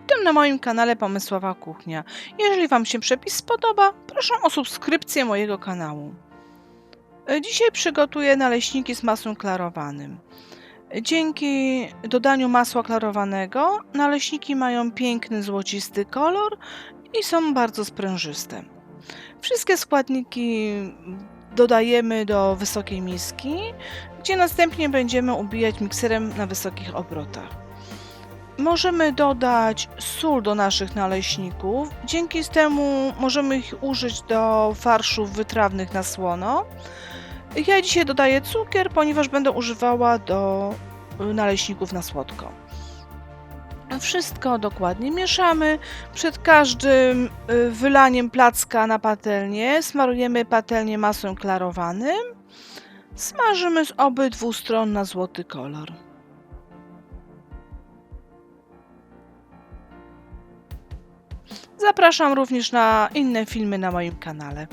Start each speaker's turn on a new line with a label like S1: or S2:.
S1: Witam na moim kanale Pomysłowa Kuchnia. Jeżeli Wam się przepis spodoba, proszę o subskrypcję mojego kanału. Dzisiaj przygotuję naleśniki z masłem klarowanym. Dzięki dodaniu masła klarowanego naleśniki mają piękny złocisty kolor i są bardzo sprężyste. Wszystkie składniki dodajemy do wysokiej miski, gdzie następnie będziemy ubijać mikserem na wysokich obrotach. Możemy dodać sól do naszych naleśników. Dzięki temu możemy ich użyć do farszów wytrawnych na słono. Ja dzisiaj dodaję cukier, ponieważ będę używała do y, naleśników na słodko. Wszystko dokładnie mieszamy. Przed każdym y, wylaniem placka na patelnię smarujemy patelnię masłem klarowanym. Smażymy z obydwu stron na złoty kolor. Zapraszam również na inne filmy na moim kanale.